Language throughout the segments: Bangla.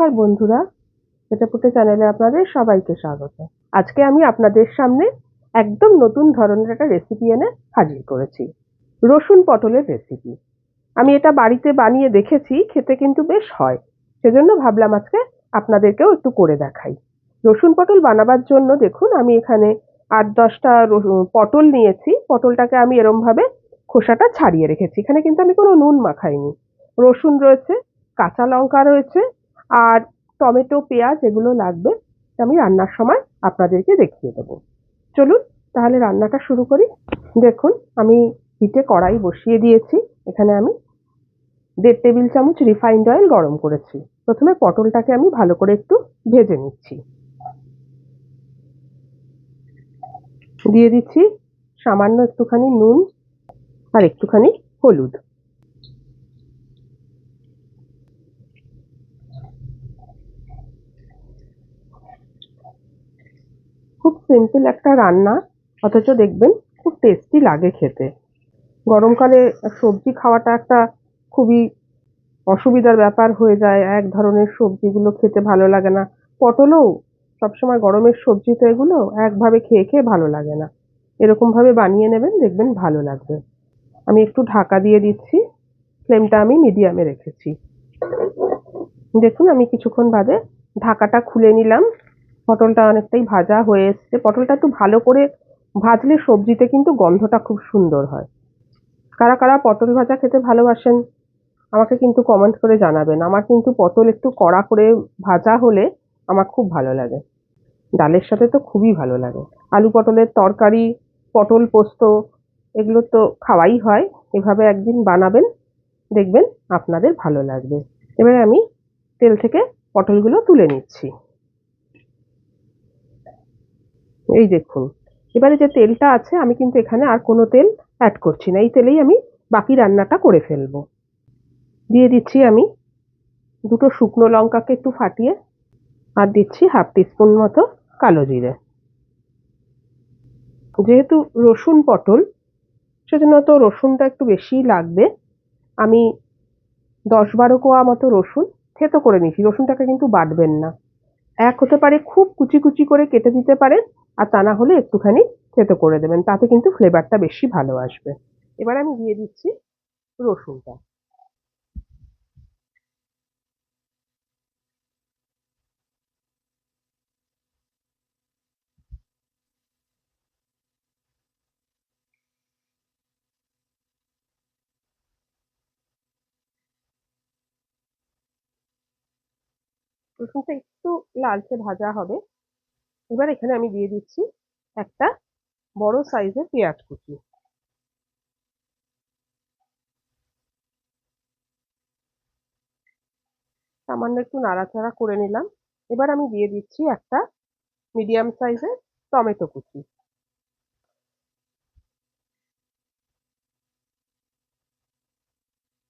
নমস্কার বন্ধুরা পেটেপুটে চ্যানেলে আপনাদের সবাইকে স্বাগত। আজকে আমি আপনাদের সামনে একদম নতুন ধরনের একটা রেসিপি এনে হাজির করেছি, রসুন পটলের রেসিপি আমি এটা বাড়িতে বানিয়ে দেখেছি, খেতে কিন্তু বেশ হয়। সেজন্য ভাবলাম আজকে আপনাদেরকেও একটু করে দেখাই। রসুন পটল বানাবার জন্য দেখুন, আমি এখানে আট দশটা পটল নিয়েছি। পটলটাকে আমি এরমভাবে খোসাটা ছাড়িয়ে রেখেছি। এখানে কিন্তু আমি কোনো নুন মাখাইনি। রসুন রয়েছে, কাঁচা লঙ্কা রয়েছে আর টমেটো, পেঁয়াজ এগুলো লাগবে, আমি রান্নার সময় আপনাদেরকে দেখিয়ে দেবো। চলুন তাহলে রান্নাটা শুরু করি। দেখুন, আমি হিটে কড়াই বসিয়ে দিয়েছি। এখানে আমি দেড় টেবিল চামচ রিফাইন্ড অয়েল গরম করেছি। প্রথমে পটলটাকে আমি ভালো করে একটু ভেজে নিচ্ছি। দিয়ে দিচ্ছি সামান্য একটুখানি নুন আর একটুখানি হলুদ। খুব সিম্পল একটা রান্না, অথচ দেখবেন খুব টেস্টি লাগে খেতে। গরমকালে সবজি খাওয়াটা একটা খুবই অসুবিধার ব্যাপার হয়ে যায়, এক ধরনের সবজিগুলো খেতে ভালো লাগে না। পটলও সবসময় গরমের সবজি তো এগুলো একভাবে খেয়ে খেয়ে ভালো লাগে না। এরকমভাবে বানিয়ে নেবেন, দেখবেন ভালো লাগবে। আমি একটু ঢাকা দিয়ে দিচ্ছি ফ্লেমটা আমি মিডিয়ামে রেখেছি। দেখুন, আমি কিছুক্ষণ বাদে ঢাকাটা খুলে নিলাম। পটলটা অনেকটাই ভাজা হয়ে এসছে। পটলটা একটু ভালো করে ভাজলে সবজিতে কিন্তু গন্ধটা খুব সুন্দর হয়। কারা কারা পটল ভাজা খেতে ভালোবাসেন, আমাকে কিন্তু কমেন্ট করে জানাবেন। আমার কিন্তু পটল একটু কড়া করে ভাজা হলে আমার খুব ভালো লাগে। ডালের সাথে তো খুবই ভালো লাগে। আলু পটলের তরকারি, পটল পোস্ত, এগুলো তো খাওয়াই হয়। এভাবে একদিন বানাবেন, দেখবেন আপনাদের ভালো লাগবে। এবারে আমি তেল থেকে পটলগুলো তুলে নিচ্ছি। এই দেখুন, এবারে যে তেলটা আছে, আমি কিন্তু এখানে আর কোনো তেল অ্যাড করছি না। এই তেলেই আমি বাকি রান্নাটা করে ফেলব। দিয়ে দিচ্ছি আমি দুটো শুকনো লঙ্কাকে একটু ফাটিয়ে আর দিচ্ছি হাফ টিস্পুন মতো কালো জিরে। যেহেতু রসুন পটল, সেজন্য তো রসুনটা একটু বেশিই লাগবে। আমি দশ বারো কোয়া মতো রসুন থেতো করে নিয়েছি। রসুনটাকে কিন্তু বাটবেন না। এক হতে পারে খুব কুচি কুচি করে কেটে দিতে পারেন আর তা না হলে একটুখানি থেতো করে দেবেন, তাতে কিন্তু ফ্লেভারটা বেশি ভালো আসবে। এবার আমি দিয়ে দিচ্ছি রসুনটা। রসুনটা একটু লালচে ভাজা হবে। এবার এখানে আমি দিয়ে দিচ্ছি একটা বড় সাইজের পেঁয়াজ কুচি। সামান্য একটু নাড়াচাড়া করে নিলাম। এবার আমি দিয়ে দিচ্ছি একটা মিডিয়াম সাইজের টমেটো কুচি।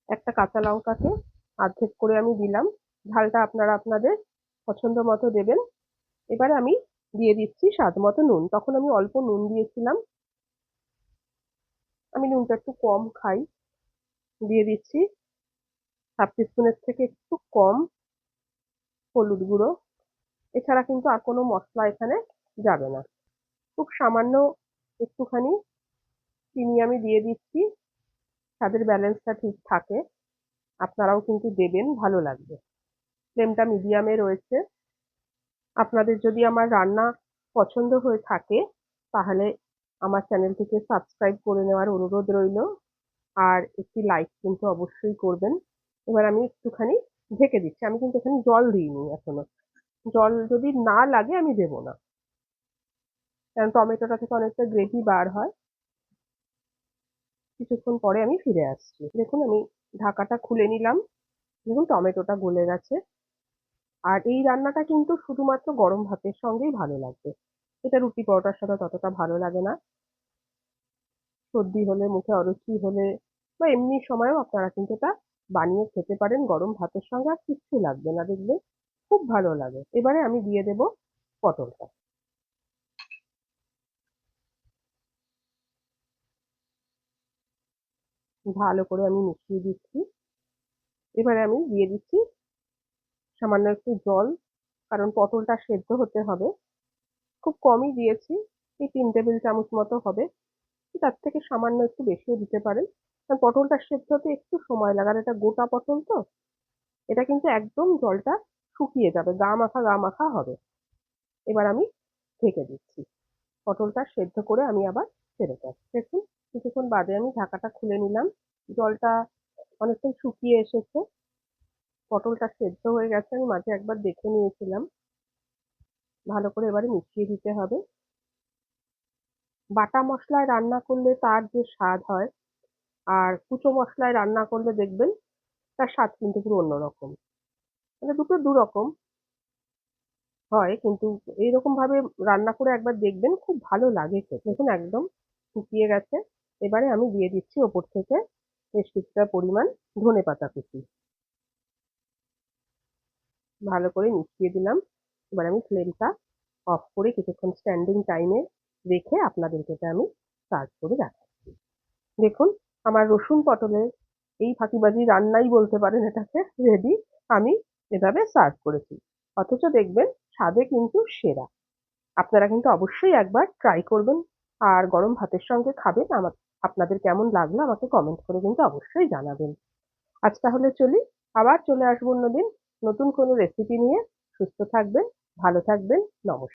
একটা কাঁচা লঙ্কাকে অর্ধেক করে আমি দিলাম। ঝালটা আপনারা আপনাদের পছন্দ মতো দেবেন। এবারে আমি দিয়ে দিচ্ছি স্বাদ মতো নুন। তখন আমি অল্প নুন দিয়েছিলাম। আমি নুনটা একটু কম খাই। দিয়ে দিচ্ছি হাফ টিস্পুনের থেকে একটু কম হলুদ গুঁড়ো। এছাড়া কিন্তু আর কোনো মশলা এখানে যাবে না। খুব সামান্য একটুখানি চিনি আমি দিয়ে দিচ্ছি। স্বাদের ব্যালেন্সটা ঠিক থাকে। আপনারাও কিন্তু দেবেন, ভালো লাগবে। ফ্লেমটা মিডিয়ামে রয়েছে। আপনাদের যদি আমার রান্না পছন্দ হয়ে থাকে, তাহলে আমার চ্যানেলটিকে সাবস্ক্রাইব করে নেওয়ার অনুরোধ রইল। আর একটি লাইক কিন্তু অবশ্যই করবেন। এবার আমি একটুখানি ঢেকে দিচ্ছি। আমি কিন্তু এখানে জল দিইনি এখনও। জল যদি না লাগে আমি দেবো না। কারণ টমেটোটা থেকে অনেকটা গ্রেভি বার হয়। কিছুক্ষণ পরে আমি ফিরে আসছি। দেখুন, আমি ঢাকাটা খুলে নিলাম। দেখুন, টমেটোটা গলে গেছে। আর এই রান্নাটা কিন্তু শুধুমাত্র গরম ভাতের সঙ্গেই ভালো লাগবে। এটা রুটি পরোটার সাথে ততটা ভালো লাগে না। সর্দি হলে, মুখে অরুচি হলে বা এমনি সময়ও আপনারা কিন্তু এটা বানিয়ে খেতে পারেন গরম ভাতের সঙ্গে আর কিচ্ছু লাগবে না দেখবে খুব ভালো লাগে। এবারে আমি দিয়ে দেব পটলটা। ভালো করে আমি মিশিয়ে দিচ্ছি। এবারে আমি দিয়ে দিচ্ছি সামান্য একটু জল, কারণ পটলটা সেদ্ধ হতে হবে। খুব কমই দিয়েছি, এই তিন টেবিল চামচ মতো হবে। তার থেকে সামান্য একটু বেশিও দিতে পারেন। কারণ পটলটা সেদ্ধ হতে একটু সময় লাগার এটা গোটা পটল তো, এটা কিন্তু একদম জলটা শুকিয়ে যাবে, গা মাখা গা মাখা হবে। এবার আমি ঢেকে দিচ্ছি। পটলটা সেদ্ধ করে আমি আবার ফেরত যাচ্ছি দেখুন, কিছুক্ষণ বাদে আমি ঢাকাটা খুলে নিলাম। জলটা অনেকটাই শুকিয়ে এসেছে। পটলটা সেদ্ধ হয়ে গেছে, আমি মাঝে একবার দেখে নিয়েছিলাম। ভালো করে এবারে মিশিয়ে দিতে হবে। বাটা মশলায় রান্না করলে তার যে স্বাদ হয়, আর কুচো মশলায় রান্না করলে দেখবেন তার স্বাদ কিন্তু পুরো অন্যরকম। মানে দুটো দুরকম হয়, কিন্তু এইরকম ভাবে রান্না করে একবার দেখবেন খুব ভালো লাগে খেতে। দেখুন, একদম শুকিয়ে গেছে। এবারে আমি দিয়ে দিচ্ছি ওপর থেকে বেশ কিছুটা পরিমাণ ধনে পাতা কুচি। ভালো করে মিশিয়ে দিলাম। এবার আমি ফ্লেমটা অফ করে কিছুক্ষণ স্ট্যান্ডিং টাইমে রেখে আপনাদেরকে এটা আমি সার্ভ করে দেখাচ্ছি। দেখুন, আমার রসুন পটলের এই ফাঁকিবাজি রান্নাই বলতে পারেন এটাকে রেডি আমি এভাবে সার্ভ করেছি। অথচ দেখবেন, স্বাদে কিন্তু সেরা। আপনারা কিন্তু অবশ্যই একবার ট্রাই করবেন আর গরম ভাতের সঙ্গে খাবেন। আমার, আপনাদের কেমন লাগল আমাকে কমেন্ট করে কিন্তু অবশ্যই জানাবেন। আজ তাহলে চলি, আবার চলে আসব অন্যদিন নতুন কোনো রেসিপি নিয়ে সুস্থ থাকবেন ভালো থাকবেন নমস্কার।